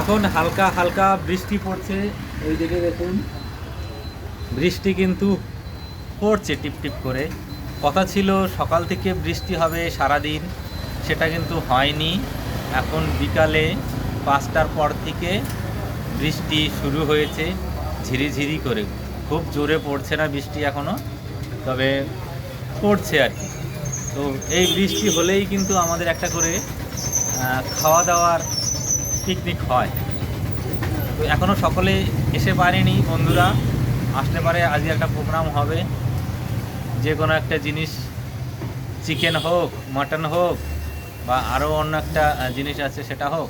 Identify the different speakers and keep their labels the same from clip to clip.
Speaker 1: এখন হালকা হালকা বৃষ্টি পড়ছে। ওই দিকে দেখুন। বৃষ্টি কিন্তু পড়ছে টিপ টিপ করে। কথা ছিল সকাল থেকে বৃষ্টি হবে সারাদিন, সেটা কিন্তু হয়নি। এখন বিকালে পাঁচটার পর থেকে বৃষ্টি শুরু হয়েছে ঝিরিঝিরি করে। খুব জোরে পড়ছে না বৃষ্টি এখনও তবে পড়ছে আর কি। তো এই বৃষ্টি হলেই কিন্তু আমাদের একটা করে খাওয়া দাওয়ার পিকনিক হয়। তো এখনও সকলে এসে পারেনি, বন্ধুরা। আসতে পারে, আজকে একটা প্রোগ্রাম হবে। যে কোনো একটা জিনিস চিকেন হোক মাটন হোক, বা আরও অন্য একটা জিনিস আছে, সেটা হোক।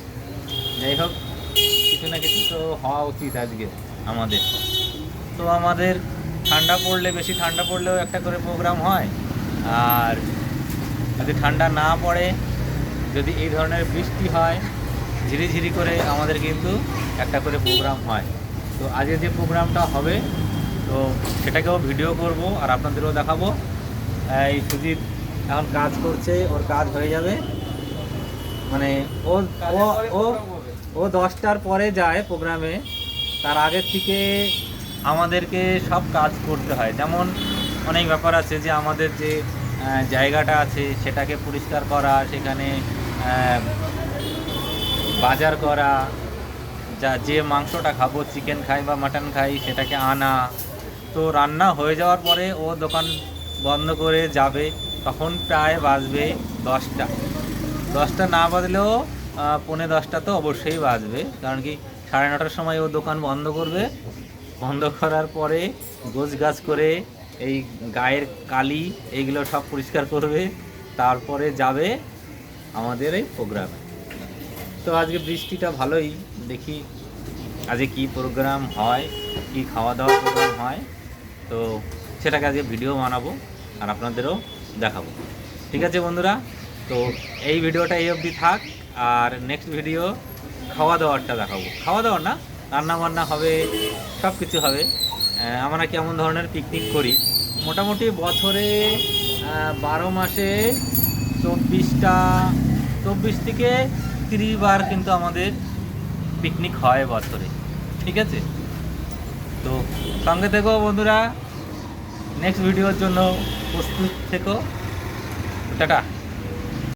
Speaker 1: যাই হোক, কিছু না কিছু তো হওয়া উচিত আজকে আমাদের। তো আমাদের ঠান্ডা পড়লে, বেশি ঠান্ডা পড়লেও একটা করে প্রোগ্রাম হয়। আর যদি ঠান্ডা না পড়ে, যদি এই ধরনের বৃষ্টি হয় ঝিরিঝিরি করে আমাদের কিন্তু একটা করে প্রোগ্রাম হয়। তো আজকে যে প্রোগ্রামটা হবে, তো সেটাকেও ভিডিও করব আর আপনাদেরও দেখাবো। এই সুজিত এখন কাজ করছে, ওর কাজ হয়ে যাবে। মানে ও ও ও দশটার পরে যায় প্রোগ্রামে তার আগের থেকে আমাদেরকে সব কাজ করতে হয়। যেমন অনেক ব্যাপার আছে যে আমাদের যে জায়গাটা আছে, সেটাকে পরিষ্কার করা, সেখানে বাজার করা, যা যে মাংসটা খাব চিকেন খাই বা মাটন খাই, সেটাকে আনা। তো রান্না হয়ে যাওয়ার পরে ও দোকান বন্ধ করে যাবে, তখন প্রায় বাজবে দশটা। দশটা না বাজলেও পৌনে দশটা তো অবশ্যই বাজবে, কারণ কি সাড়ে নটার সময় ও দোকান বন্ধ করবে। বন্ধ করার পরে গোছ গাছ করে এই গায়ের কালি এইগুলো সব পরিষ্কার করবে। তারপরে যাবে আমাদের এই প্রোগ্রামে। তো আজকে বৃষ্টিটা ভালোই। দেখি আজকে কি প্রোগ্রাম হয়, কি খাওয়া দাওয়া প্রোগ্রাম হয়। তো সেটাকে আজকে ভিডিও বানাবো আর আপনাদেরও দেখাবো। ঠিক আছে বন্ধুরা? তো এই ভিডিওটা এই অবধি থাক আর নেক্সট ভিডিও খাওয়া দাওয়ারটা দেখাবো। খাওয়া দাওয়ার না রান্না বান্না হবে সব কিছু হবে আমরা কেমন ধরনের পিকনিক করি? মোটামুটি বছরে বারো মাসে চব্বিশটা, চব্বিশ থেকে তিরিশ বার কিন্তু আমাদের পিকনিক হয় বছরে, ঠিক আছে? তো সঙ্গে থেকো বন্ধুরা নেক্সট ভিডিওর জন্য প্রস্তুত থেকো। টাটা।